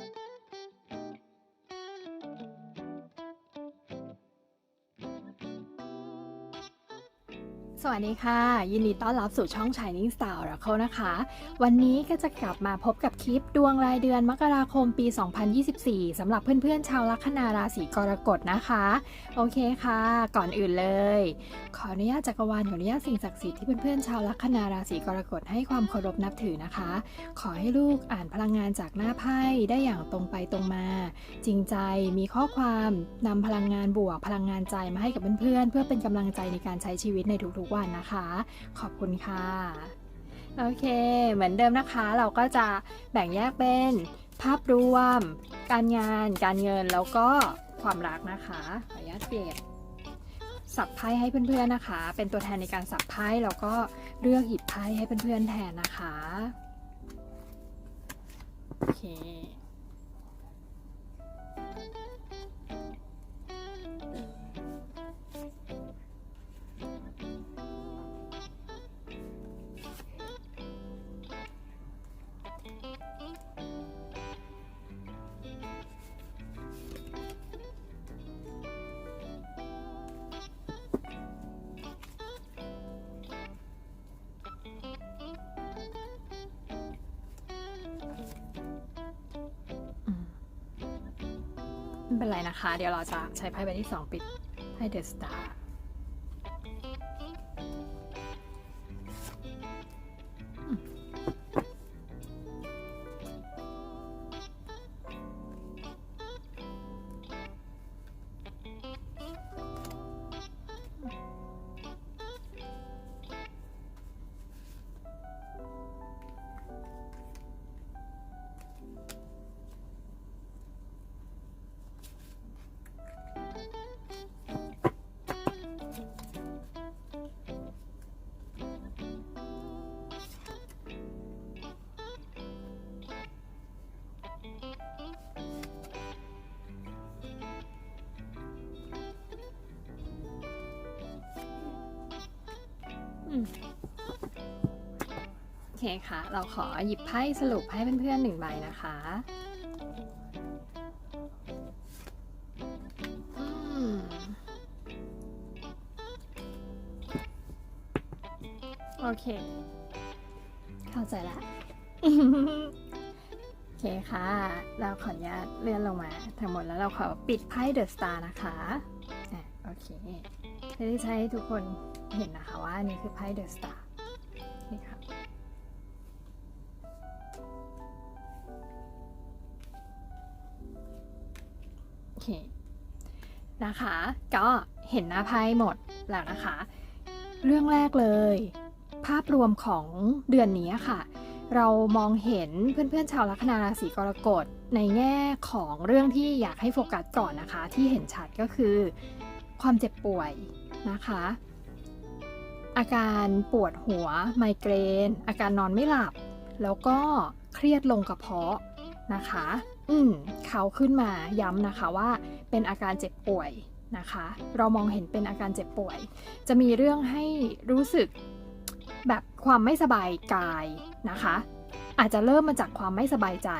Thank you. สวัสดีค่ะ ยินดีต้อนรับสู่ช่อง Shining Star Oracle นะคะ วันนี้ก็จะกลับมาพบกับคลิปดวงรายเดือนมกราคมปี 2024สำหรับเพื่อนๆ ชาวลัคนาราศีกรกฎนะคะ โอเคค่ะ ก่อนอื่นเลย ขออนุญาตจักรวาลขออนุญาตสิ่งศักดิ์สิทธิ์ที่เพื่อนๆชาวลัคนาราศีกรกฎให้ความเคารพนับถือนะคะ ขอให้ลูกอ่านพลังงานจากหน้าไพ่ได้อย่างตรงไปตรงมา จริงใจมีข้อความนำพลังงานบวกพลังงานใจมาให้กับเพื่อนๆเพื่อเป็นกำลังใจในการใช้ชีวิตในทุกวันนะคะ ขอบคุณค่ะ โอเค เหมือนเดิมนะคะ เราก็จะแบ่งแยกเป็นภาพรวม การงาน การเงิน แล้วก็ความรักนะคะ ขออนุญาตเปลี่ยนสับไพ่ให้เพื่อนๆนะคะ เป็นตัวแทนในการสับไพ่แล้วก็เลือกหยิบไพ่ให้เพื่อนๆแทนนะคะ โอเค เป็นไรนะคะ เดี๋ยวเราจะใช้ไพ่ใบที่สองปิดไพ่เดอะสตาร์ โอเคค่ะ เราขอหยิบไพ่สรุปให้เพื่อนๆหนึ่งใบนะคะโอเค เข้าใจละ โอเคค่ะ เราขออนุญาตเลื่อนลงมา ทั้งหมดแล้วเราขอปิดไพ่เดอะสตาร์นะคะ อะ โอเคเพื่อที่จะให้ทุกคน เห็นนะคะว่าอันนี้คือไพ่เดอะสตาร์นี่ค่ะโอเคนะคะ ก็เห็นหน้าไพ่หมดแล้วนะคะ เรื่องแรกเลย ภาพรวมของเดือนนี้ค่ะ เรามองเห็นเพื่อนๆชาวลัคนาราศีกรกฎในแง่ของเรื่องที่อยากให้โฟกัสก่อนนะคะ ที่เห็นชัดก็คือความเจ็บป่วยนะคะ อาการปวดหัวไมเกรน อาการนอนไม่หลับ แล้วก็เครียดลงกระเพาะนะคะ อืมเขาขึ้นมาย้ำนะคะว่าเป็นอาการเจ็บป่วยนะคะ เรามองเห็นเป็นอาการเจ็บป่วย จะมีเรื่องให้รู้สึกแบบความไม่สบายกายนะคะ อาจจะเริ่มมาจากความไม่สบายใจ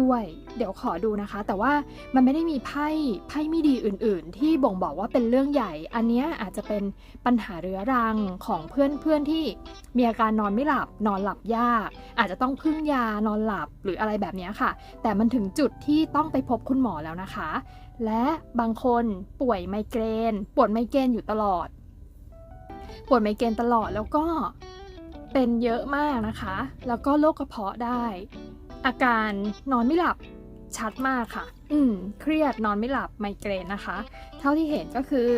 ด้วย เดี๋ยวขอดูนะคะ แต่ว่ามันไม่ได้มีไพ่ไพ่ไม่ดีอื่น ๆ ที่บ่งบอกว่าเป็นเรื่องใหญ่ อันนี้อาจจะเป็นปัญหาเรื้อรังของเพื่อนเพื่อนที่มีอาการนอนไม่หลับ นอนหลับยาก อาจจะต้องพึ่งยานอนหลับหรืออะไรแบบนี้ค่ะ แต่มันถึงจุดที่ต้องไปพบคุณหมอแล้วนะคะ และบางคนป่วยไมเกรนปวดไมเกรนอยู่ตลอดปวดไมเกรนตลอดแล้วก็เป็นเยอะมากนะคะ แล้วก็โรคกระเพาะได้ อาการนอนไม่หลับชัดมากค่ะ อืม เครียดนอนไม่หลับไมเกรนนะคะ เท่าที่เห็นก็คือ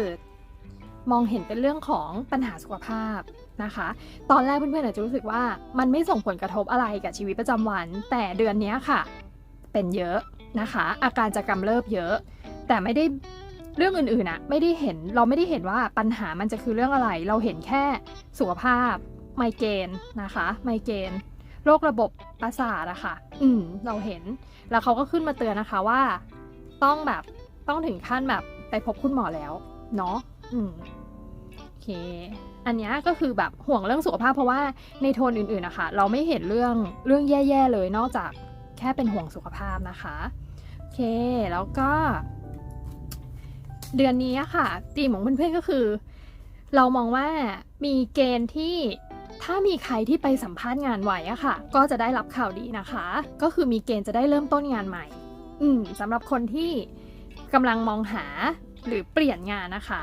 มองเห็นเป็นเรื่องของปัญหาสุขภาพนะคะ ตอนแรกเพื่อนๆอาจจะรู้สึกว่ามันไม่ส่งผลกระทบอะไรกับชีวิตประจำวัน แต่เดือนนี้ค่ะ เป็นเยอะนะคะ อาการจะกำเริบเยอะ แต่ไม่ได้เรื่องอื่นๆอะไม่ได้เห็นเราไม่ได้เห็นว่าปัญหามันจะคือเรื่องอะไร เราเห็นแค่สุขภาพไมเกรนนะคะ ไมเกรน โรคระบบประสาทอะค่ะ อืม เราเห็น แล้วเขาก็ขึ้นมาเตือนนะคะว่า ต้องแบบต้องถึงขั้นแบบไปพบคุณหมอแล้ว เนาะ อืม โอเค อันเนี้ยก็คือแบบห่วงเรื่องสุขภาพเพราะว่าในโทนอื่นๆนะคะ เราไม่เห็นเรื่องเรื่องแย่ๆเลยนอกจากแค่เป็นห่วงสุขภาพนะคะ โอเค แล้วก็ เดือนนี้อะค่ะตีมของเพื่อนๆก็คือ เรามองว่ามีเกณฑ์ที่ ถ้ามีใครที่ไปสัมภาษณ์งานไหวอะค่ะ ก็จะได้รับข่าวดีนะคะ ก็คือมีเกณฑ์จะได้เริ่มต้นงานใหม่ อืมสำหรับคนที่กำลังมองหาหรือเปลี่ยนงานนะคะ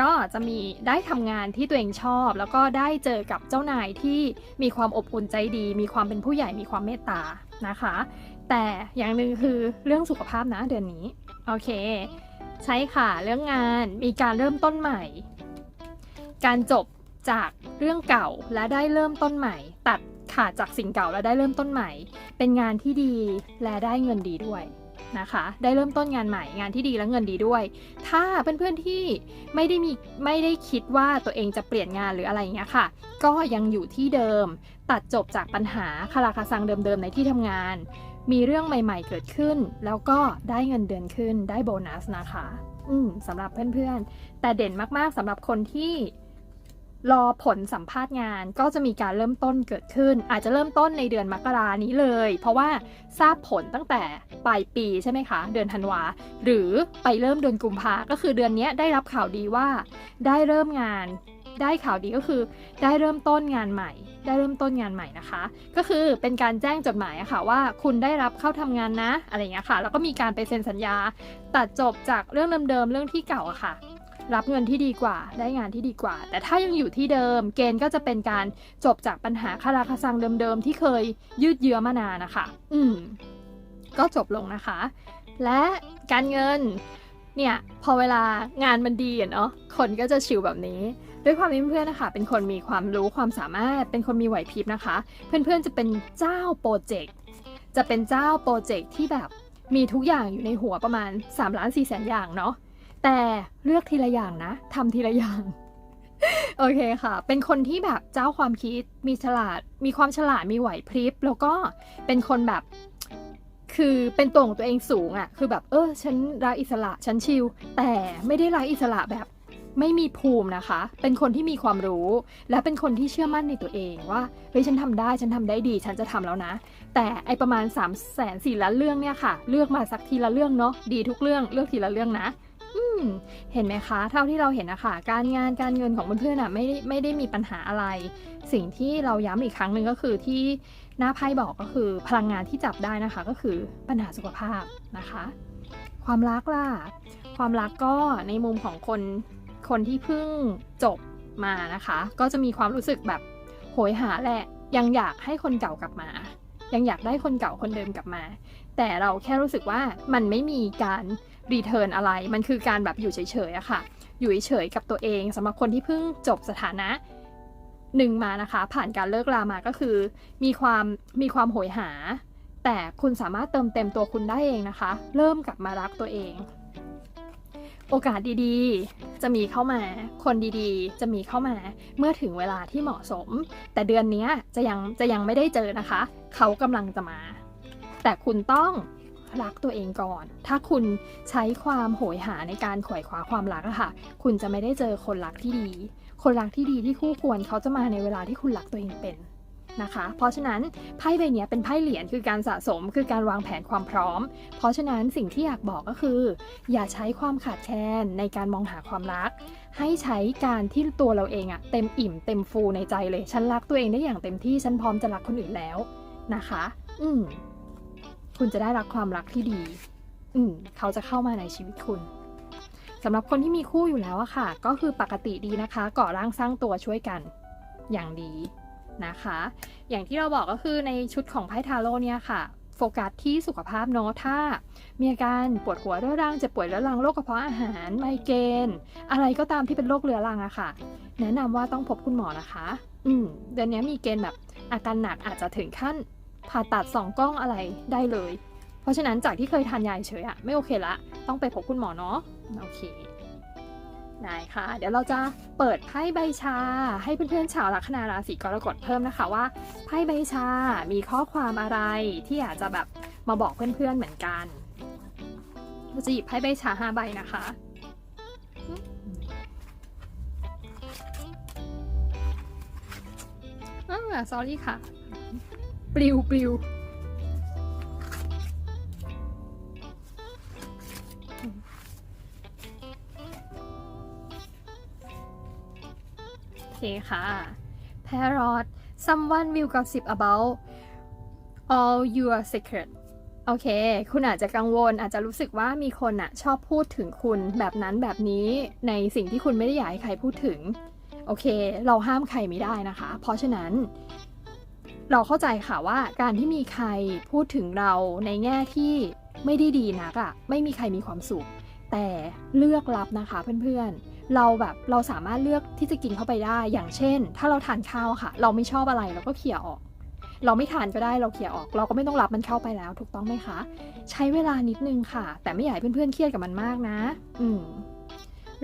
ก็จะมีได้ทำงานที่ตัวเองชอบ แล้วก็ได้เจอกับเจ้านายที่มีความอบอุ่นใจดี มีความเป็นผู้ใหญ่มีความเมตตานะคะ แต่อย่างหนึ่งคือเรื่องสุขภาพนะเดือนนี้ โอเค ใช่ค่ะเรื่องงานมีการเริ่มต้นใหม่ การจบ จากเรื่องเก่าและได้เริ่มต้นใหม่ ตัดขาดจากสิ่งเก่าและได้เริ่มต้นใหม่ เป็นงานที่ดีและได้เงินดีด้วยนะคะ ได้เริ่มต้นงานใหม่งานที่ดีและเงินดีด้วย ถ้าเพื่อนๆที่ไม่ได้มีไม่ได้คิดว่าตัวเองจะเปลี่ยนงานหรืออะไรอย่างเงี้ยค่ะ ก็ยังอยู่ที่เดิม ตัดจบจากปัญหาคาราคาซังเดิมๆในที่ทำงาน มีเรื่องใหม่ ๆ เกิดขึ้น แล้วก็ได้เงินเดือนขึ้นได้โบนัสนะคะ อืมสำหรับเพื่อนๆ แต่เด่นมากๆสำหรับคนที่ รอผลสัมภาษณ์งานก็จะมีการเริ่มต้นเกิดขึ้น อาจจะเริ่มต้นในเดือนมกรานี้เลย เพราะว่าทราบผลตั้งแต่ปลายปีใช่ไหมคะ เดือนธันวา หรือไปเริ่มเดือนกุมภาก็คือเดือนนี้ได้รับข่าวดีว่า ได้เริ่มงานได้ข่าวดีก็คือ ได้เริ่มต้นงานใหม่ ได้เริ่มต้นงานใหม่นะคะ ก็คือเป็นการแจ้งจดหมายอะค่ะว่าคุณได้รับเข้าทำงานนะอะไรอย่างเงี้ยค่ะ แล้วก็มีการไปเซ็นสัญญา ตัดจบจากเรื่องเดิมๆเรื่องที่เก่าอะค่ะ รับเงินที่ดีกว่า ได้งานที่ดีกว่า แต่ถ้ายังอยู่ที่เดิม เกณฑ์ก็จะเป็นการจบจากปัญหาคาราคาซังเดิมๆ ที่เคยยืดเยื้อมานานนะคะ อืม ก็จบลงนะคะ และการเงิน เนี่ย พอเวลางานมันดีเนาะ คนก็จะชิลแบบนี้ด้วยความที่เพื่อนๆนะคะ เป็นคนมีความรู้ความสามารถ เป็นคนมีไหวพริบนะคะ เพื่อนๆจะเป็นเจ้าโปรเจกต์ จะเป็นเจ้าโปรเจกต์ที่แบบมีทุกอย่างอยู่ในหัวประมาณ3ล้าน4แสนอย่างเนาะ แต่เลือกทีละอย่างนะทำทีละอย่าง โอเคค่ะ เป็นคนที่แบบเจ้าความคิดมีฉลาด มีความฉลาดมีไหวพริบ แล้วก็เป็นคนแบบ คือเป็นตัวของตัวเองสูงอะ่ะ คือแบบเออฉันรักอิสระฉันชิลแต่ไม่ได้รักอิสระแบบไม่มีภูมินะคะ เป็นคนที่มีความรู้ และเป็นคนที่เชื่อมั่นในตัวเองว่า เฮ้ยฉันทำได้ ฉันทำได้ดี ฉันจะทำแล้วนะ แต่ไอประมาณ3ามแสนสี่ล้านเรื่องเนี่ยค่ะ เลือกมาสักทีละเรื่องเนาะ ดีทุกเรื่อง เลือกทีละเรื่องนะ อืม เห็นไหมคะ เท่าที่เราเห็นนะคะการงานการเงินของเพื่อนๆอะไม่ได้ไม่ได้มีปัญหาอะไร สิ่งที่เราย้ำอีกครั้งหนึ่งก็คือที่หน้าไพ่บอกก็คือพลังงานที่จับได้นะคะ ก็คือปัญหาสุขภาพนะคะ ความรักล่ะ ความรักก็ในมุมของคนคนที่เพิ่งจบมานะคะ ก็จะมีความรู้สึกแบบโหยหาแหละ ยังอยากให้คนเก่ากลับมา ยังอยากได้คนเก่าคนเดิมกลับมา แต่เราแค่รู้สึกว่ามันไม่มีการ รีเทิร์นอะไร มันคือการแบบอยู่เฉยๆอะค่ะ อยู่เฉยๆกับตัวเองสำหรับคนที่เพิ่งจบสถานะหนึ่งมานะคะ ผ่านการเลิกลามาก็คือ มีความมีความโหยหา แต่คุณสามารถเติมเต็มตัวคุณได้เองนะคะ เริ่มกลับมารักตัวเอง โอกาสดีๆ จะมีเข้ามา คนดีๆ จะมีเข้ามาเมื่อถึงเวลาที่เหมาะสม แต่เดือนนี้จะยังจะยังไม่ได้เจอนะคะ เขากำลังจะมา แต่คุณต้อง รักตัวเองก่อน ถ้าคุณใช้ความโหยหาในการขวายคว้าความรักอะค่ะ คุณจะไม่ได้เจอคนรักที่ดี คนรักที่ดีที่คู่ควรเขาจะมาในเวลาที่คุณรักตัวเองเป็นนะคะ เพราะฉะนั้นไพ่ใบนี้เป็นไพ่เหรียญคือการสะสมคือการวางแผนความพร้อม เพราะฉะนั้นสิ่งที่อยากบอกก็คือ อย่าใช้ความขาดแคลนในการมองหาความรัก ให้ใช้การที่ตัวเราเองอะเต็มอิ่มเต็มฟูในใจเลย ฉันรักตัวเองได้อย่างเต็มที่ฉันพร้อมจะรักคนอื่นแล้วนะคะ อืม คุณจะได้รับความรักที่ดี อืมเขาจะเข้ามาในชีวิตคุณสำหรับคนที่มีคู่อยู่แล้วอะค่ะ ก็คือปกติดีนะคะก่อร่างสร้างตัวช่วยกัน อย่างดีนะคะ อย่างที่เราบอกก็คือในชุดของไพ่ทาโร่เนี่ยค่ะโฟกัสที่สุขภาพเนาะถ้า มีอาการปวดหัวเรื้อรังเจ็บป่วยเรื้อรังโรคกระเพาะอาหารไมเกรนอะไรก็ตามที่เป็นโรคเรื้อรังอะค่ะ แนะนำว่าต้องพบคุณหมอนะคะ อืมเดือนนี้มีเกณฑ์แบบอาการหนักอาจจะถึงขั้น ผ่าตัดสองกล้องอะไรได้เลย เพราะฉะนั้นจากที่เคยทานยาเฉยอะไม่โอเคละ ต้องไปพบคุณหมอเนาะโอเคได้ค่ะ เดี๋ยวเราจะเปิดไพ่ใบชา ให้เพื่อนๆชาวลัคนาราศีกรกฎเพิ่มนะคะว่าไพ่ใบชา มีข้อความอะไรที่อยากจะแบบมาบอกเพื่อนๆเหมือนกันเราจะหยิบไพ่ใบชาห้าใบนะคะอ่า sorry ค่ะ ปลิวปลิวโอเคค่ะ Parrot someone will gossip about all your secret โอเค คุณอาจจะกังวล อาจจะรู้สึกว่ามีคนอะชอบพูดถึงคุณแบบนั้นแบบนี้ในสิ่งที่คุณไม่ได้อยากให้ใครพูดถึง โอเค เราห้ามใครไม่ได้นะคะ เพราะฉะนั้น เราเข้าใจค่ะว่าการที่มีใครพูดถึงเราในแง่ที่ไม่ได้ดีนักอะไม่มีใครมีความสุข แต่เลือกรับนะคะเพื่อนๆ เราแบบเราสามารถเลือกที่จะกินเข้าไปได้ อย่างเช่น ถ้าเราทานข้าวค่ะ เราไม่ชอบอะไรเราก็เขี่ยออก เราไม่ทานก็ได้เราเขี่ยออก เราก็ไม่ต้องรับมันเข้าไปแล้วถูกต้องไหมคะ ใช้เวลานิดนึงค่ะ แต่ไม่อยากให้เพื่อนๆเครียดกับมันมากนะ อืม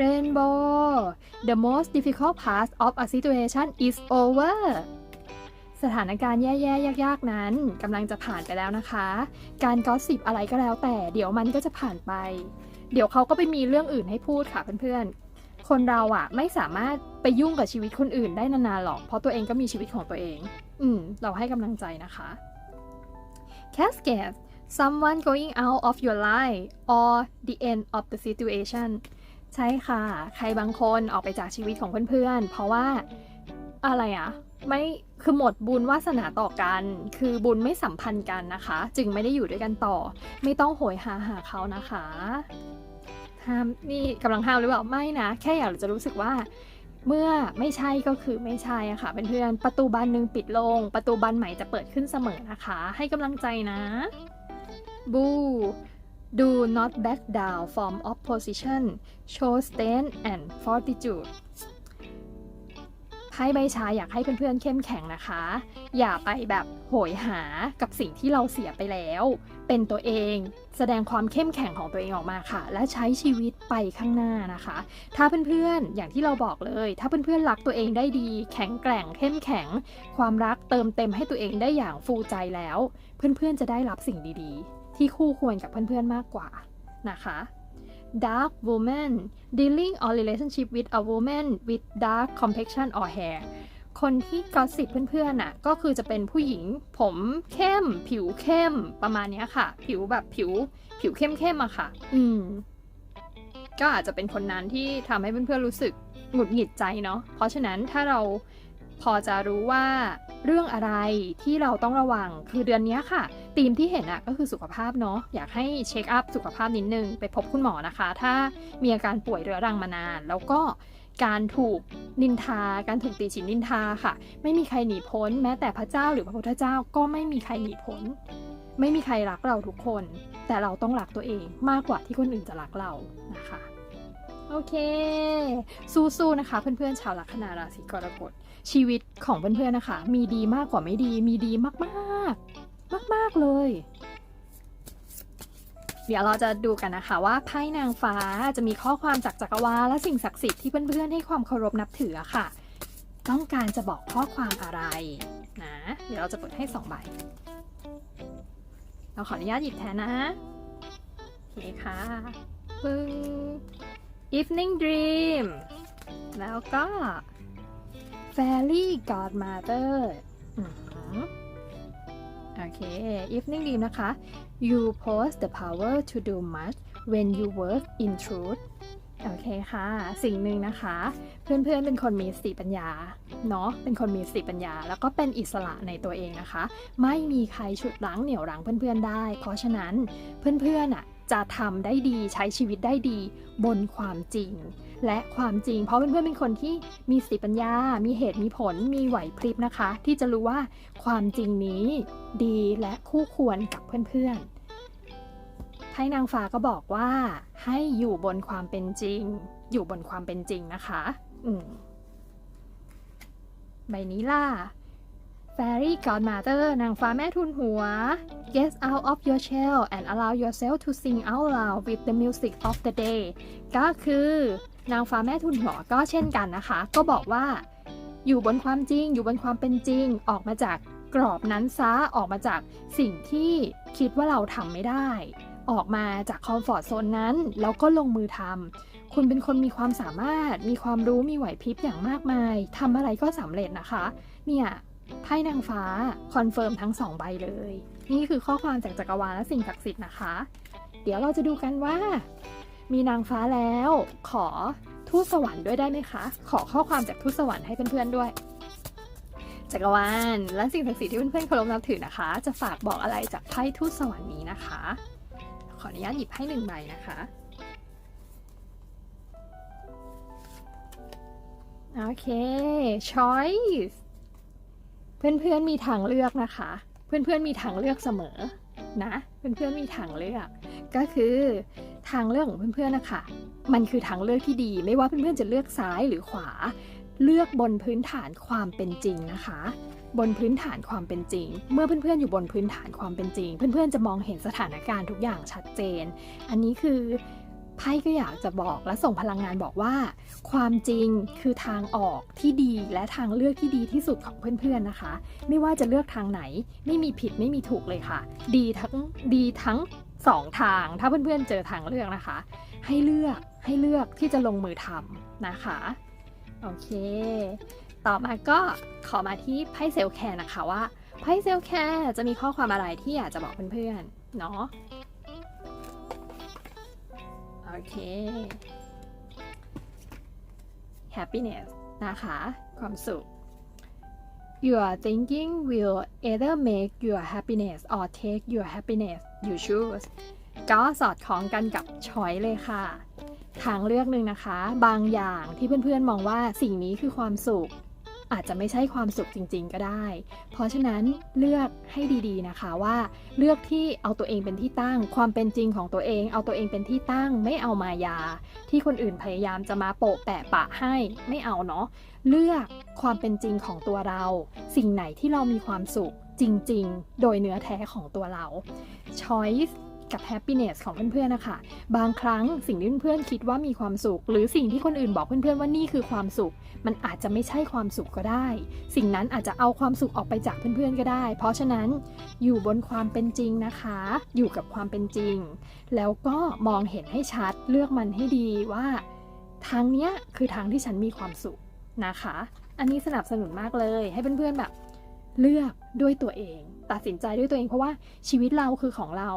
Rainbow the most difficult part of a situation is over สถานการณ์แย่ๆ ยากๆ นั้นกำลังจะผ่านไปแล้วนะคะ การกอสิบอะไรก็แล้วแต่ เดี๋ยวมันก็จะผ่านไป เดี๋ยวเขาก็ไปมีเรื่องอื่นให้พูดค่ะเพื่อนๆ คนเราอะไม่สามารถไปยุ่งกับชีวิตคนอื่นได้นานๆหรอก เพราะตัวเองก็มีชีวิตของตัวเอง อืม เราให้กำลังใจนะคะ Cascade someone going out of your life or the end of the situation ใช่ค่ะ ใครบางคนออกไปจากชีวิตของเพื่อนๆ เพราะว่าอะไรอะไม่ คือหมดบุญวาสนาต่อกัน คือบุญไม่สัมพันธ์กันนะคะ จึงไม่ได้อยู่ด้วยกันต่อ ไม่ต้องโหยหาหาเขานะคะห้ามนี่กำลังห้ามหรือเปล่าไม่นะ แค่อยากจะรู้สึกว่า เมื่อไม่ใช่ก็คือไม่ใช่อะค่ะเพื่อนๆประตูบานหนึ่งปิดลง ประตูบานใหม่จะเปิดขึ้นเสมอนะคะ ให้กำลังใจนะบู do not back down from opposition show strength and fortitude ไพ่ใบชาอยากให้เพื่อนๆเข้มแข็งนะคะ อย่าไปแบบโหยหากับสิ่งที่เราเสียไปแล้ว เป็นตัวเอง แสดงความเข้มแข็งของตัวเองออกมาค่ะ และใช้ชีวิตไปข้างหน้านะคะ ถ้าเพื่อนๆอย่างที่เราบอกเลย ถ้าเพื่อนๆรักตัวเองได้ดี แข็งแกร่ง เข้มแข็ง ความรักเติมเต็มให้ตัวเองได้อย่างฟูใจแล้ว เพื่อนๆจะได้รับสิ่งดีๆ ที่คู่ควรกับเพื่อนๆมากกว่านะคะ dark woman dealing or relationship with a woman with dark complexion or hair คนที่กอสซิบเพื่อนๆน่ะก็คือจะเป็นผู้หญิงผมเข้ม ผิวเข้มประมาณเนี้ยค่ะ ผิวแบบผิวผิวเข้มๆอะค่ะ อืม ก็อาจจะเป็นคนนั้นที่ทำให้เพื่อนๆรู้สึกหงุดหงิดใจเนาะเพราะฉะนั้นถ้าเรา พอจะรู้ว่าเรื่องอะไรที่เราต้องระวังคือเดือนนี้ค่ะธีมที่เห็นอะก็คือสุขภาพเนาะอยากให้เช็คอัพสุขภาพนิดนึง ไปพบคุณหมอนะคะ ถ้ามีอาการป่วยเรื้อรังมานาน แล้วก็การถูกนินทา การถูกตีฉินนินทาค่ะ ไม่มีใครหนีพ้น แม้แต่พระเจ้าหรือพระพุทธเจ้าก็ไม่มีใครหนีพ้น ไม่มีใครรักเราทุกคน แต่เราต้องรักตัวเองมากกว่าที่คนอื่นจะรักเรานะคะโอเค สู้ๆนะคะ เพื่อนๆชาวลัคนาราศีกรกฎ ชีวิตของเพื่อนๆนะคะ มีดีมากกว่าไม่ดี มีดีมากๆ มาก ๆ เลย เดี๋ยวเราจะดูกันนะคะว่าไพ่นางฟ้าจะมีข้อความจากจักรวาลและสิ่งศักดิ์สิทธิ์ที่เพื่อนๆให้ความเคารพนับถือค่ะ ต้องการจะบอกข้อความอะไรนะ เดี๋ยวเราจะเปิดให้สองใบ เราขออนุญาตหยิบแทนนะโอเคค่ะปึ้ง evening dream แล้วก็ fairy godmother โอเค evening dream นะคะ you possess the power to do much when you work in truth โอเคค่ะ สิ่งหนึ่งนะคะ เพื่อนๆ เป็นคนมีสติปัญญา เนาะ เป็นคนมีสติปัญญา แล้วก็เป็นอิสระในตัวเองนะคะ ไม่มีใครฉุดรั้งเหนี่ยวรั้งเพื่อนๆ ได้ เพราะฉะนั้นเพื่อนๆอะ จะทำได้ดีใช้ชีวิตได้ดีบนความจริง และความจริง เพราะเพื่อนๆเป็นคนที่มีสติปัญญา มีเหตุมีผล มีไหวพริบนะคะ ที่จะรู้ว่าความจริงนี้ดีและคู่ควรกับเพื่อนๆไพ่นางฟ้าก็บอกว่า ให้อยู่บนความเป็นจริง อยู่บนความเป็นจริงนะคะ อืมใบนี้ล่ะ Fairy Godmother นางฟ้าแม่ทุนหัว Get out of your shell and allow yourself to sing out loud with the music of the day ก็คือนางฟ้าแม่ทุนหัวก็เช่นกันนะคะ ก็บอกว่า อยู่บนความจริง อยู่บนความเป็นจริง ออกมาจากกรอบนั้นซะ ออกมาจากสิ่งที่คิดว่าเราทำไม่ได้ ออกมาจากคอมฟอร์ทโซนนั้น แล้วก็ลงมือทำ คุณเป็นคนมีความสามารถ มีความรู้ มีไหวพริบอย่างมากมาย ทำอะไรก็สำเร็จนะคะ เนี่ย ไพ่นางฟ้าคอนเฟิร์มทั้งสองใบเลย นี่คือข้อความจากจักรวาลและสิ่งศักดิ์สิทธิ์นะคะ เดี๋ยวเราจะดูกันว่า มีนางฟ้าแล้ว ขอทูตสวรรค์ด้วยได้ไหมคะ ขอข้อความจากทูตสวรรค์ให้เพื่อนๆด้วย จักรวาลและสิ่งศักดิ์สิทธิ์ที่เพื่อนๆเคารพนับถือนะคะ จะฝากบอกอะไรจากไพ่ทูตสวรรค์นี้นะคะ ขออนุญาตหยิบให้หนึ่งใบนะคะโอเค choice เพื่อนๆมีทางเลือกนะคะ เพื่อนๆมีทางเลือกเสมอนะเพื่อนๆมีทางเลือก ก็คือทางเลือกของเพื่อนๆนะคะมันคือทางเลือกที่ดี ไม่ว่าเพื่อนๆจะเลือกซ้ายหรือขวา เลือกบนพื้นฐานความเป็นจริงนะคะ บนพื้นฐานความเป็นจริง เมื่อเพื่อนๆอยู่บนพื้นฐานความเป็นจริง เพื่อนๆจะมองเห็นสถานการณ์ทุกอย่างชัดเจน อันนี้คือ พ่ก็อยากจะบอกและส่งพลังงานบอกว่า ความจริงคือทางออกที่ดีและทางเลือกที่ดีที่สุดของเพื่อนๆนะคะ ไม่ว่าจะเลือกทางไหน ไม่มีผิดไม่มีถูกเลยค่ะ ดีทั้งดีทั้งสองทาง ถ้าเพื่อนๆเจอทางเลือกนะคะ ให้เลือกให้เลือกที่จะลงมือทำนะคะ โอเค ต่อมาก็ขอมาที่ไพ่เซลแคร์นะคะว่าไพ่เซลแคร์จะมีข้อความอะไรที่อยากจะบอกเพื่อนๆเนาะ โอเค happiness นะคะ ความสุข Your thinking will either make your happiness or take your happiness you choose ก็สอดคล้องกันกับช้อยเลยค่ะ ทางเลือกหนึ่งนะคะ บางอย่างที่เพื่อนๆมองว่าสิ่งนี้คือความสุข อาจจะไม่ใช่ความสุขจริง ๆ ก็ได้ เพราะฉะนั้นเลือกให้ดีๆนะคะว่า เลือกที่เอาตัวเองเป็นที่ตั้ง ความเป็นจริงของตัวเอง เอาตัวเองเป็นที่ตั้ง ไม่เอามายา ที่คนอื่นพยายามจะมาโปะแปะปะให้ไม่เอาเนาะเลือกความเป็นจริงของตัวเรา สิ่งไหนที่เรามีความสุขจริง ๆ โดยเนื้อแท้ของตัวเรา choice กับ happiness ของเพื่อนๆนะคะ บางครั้งสิ่งที่เพื่อนๆคิดว่ามีความสุข หรือสิ่งที่คนอื่นบอกเพื่อนๆว่านี่คือความสุข มันอาจจะไม่ใช่ความสุขก็ได้ สิ่งนั้นอาจจะเอาความสุขออกไปจากเพื่อนๆก็ได้ เพราะฉะนั้นอยู่บนความเป็นจริงนะคะ อยู่กับความเป็นจริง แล้วก็มองเห็นให้ชัดเลือกมันให้ดีว่าทางเนี้ยคือทางที่ฉันมีความสุขนะคะ อันนี้สนับสนุนมากเลยให้เพื่อนๆแบบเลือกด้วยตัวเอง ตัดสินใจด้วยตัวเองเพราะว่าชีวิตเราคือของเรา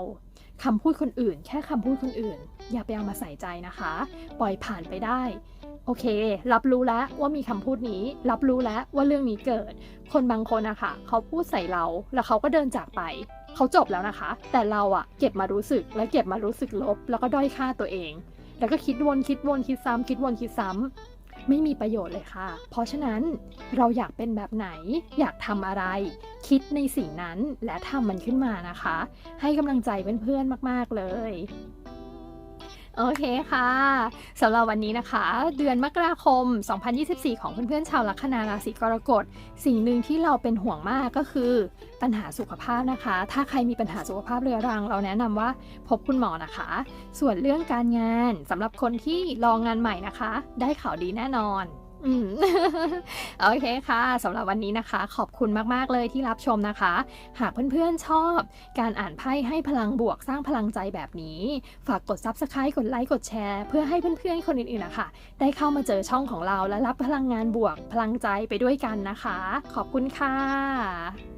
คำพูดคนอื่น แค่คำพูดคนอื่น อย่าไปเอามาใส่ใจนะคะ ปล่อยผ่านไปได้ โอเค รับรู้แล้วว่ามีคำพูดนี้ รับรู้แล้วว่าเรื่องนี้เกิด คนบางคนนะคะเขาพูดใส่เราแล้วเขาก็เดินจากไปเขาจบแล้วนะคะ แต่เราอะเก็บมารู้สึกและเก็บมารู้สึกลบ แล้วก็ด้อยค่าตัวเอง แล้วก็คิดวนคิดวนคิดซ้ำคิดวนคิดซ้ำ ไม่มีประโยชน์เลยค่ะ เพราะฉะนั้นเราอยากเป็นแบบไหน อยากทำอะไร คิดในสิ่งนั้นและทำมันขึ้นมานะคะ ให้กำลังใจเพื่อนๆมาก ๆเลย โอเคค่ะสำหรับวันนี้นะคะ เดือนมกราคม 2024 ของเพื่อนๆชาวลัคนาราศีกรกฎ สิ่งหนึ่งที่เราเป็นห่วงมากก็คือ ปัญหาสุขภาพนะคะ ถ้าใครมีปัญหาสุขภาพเรื้อรัง เราแนะนำว่าพบคุณหมอนะคะ ส่วนเรื่องการงานสำหรับคนที่รองงานใหม่นะคะ ได้ข่าวดีแน่นอน อืมโอเคค่ะสำหรับวันนี้นะคะ ขอบคุณมากๆเลยที่รับชมนะคะ หากเพื่อนๆชอบการอ่านไพ่ให้พลังบวกสร้างพลังใจแบบนี้ ฝากกด Subscribe กดไลค์กดแชร์เพื่อให้เพื่อนๆคนอื่นๆนะคะได้เข้ามาเจอช่องของเราและรับพลังงานบวกพลังใจไปด้วยกันนะคะ ขอบคุณค่ะ